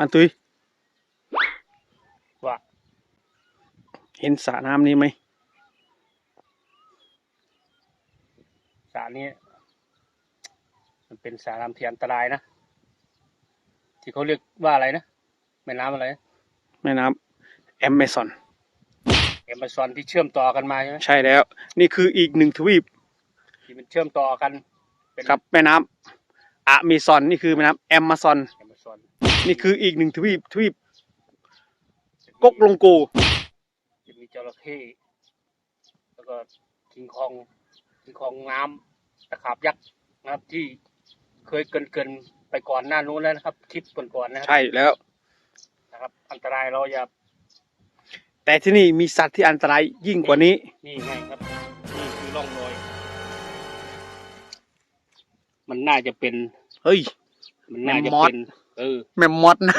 อันตุยว่าเห็นสระน้ำนี้ไหมสระนี้ มันเป็นสระน้ำที่อันตรายนะ ที่เขาเรียกว่าอะไรนะแม่น้ำอะไรแม่น้ำแอมเมซอนเอมซอนที่เชื่อมต่อกันมาใช่ไหมใช่แล้ว นี่คืออีกหนึ่งทวีป ที่มันเชื่อมต่อกันเป็นครับแม่น้ำอะเมซอนนี่คือแม่น้ำแอมมาซอนเอมซอ นนี่คืออีกหนึ่งทวีปทวีปกกลงโกจะมีจระเข้แล้วก็คิงคองคิงคองน้ำตะขาบยักษ์นะครับที่เคยเกินเกินๆไปก่อนหน้านู้นแล้วนะครับคลิปก่อนๆนะครัใช่แล้วนะครับ อันตรายเราอย่าแต่ที่นี่มีสัตว์ที่อันตรายยิ่งกว่านี้ นี่ไงครับนี่คือร่องรอยมันน่าจะเป็น เฮ้ย มันน่าจะแมมมอสเป็น เออแม่มดน้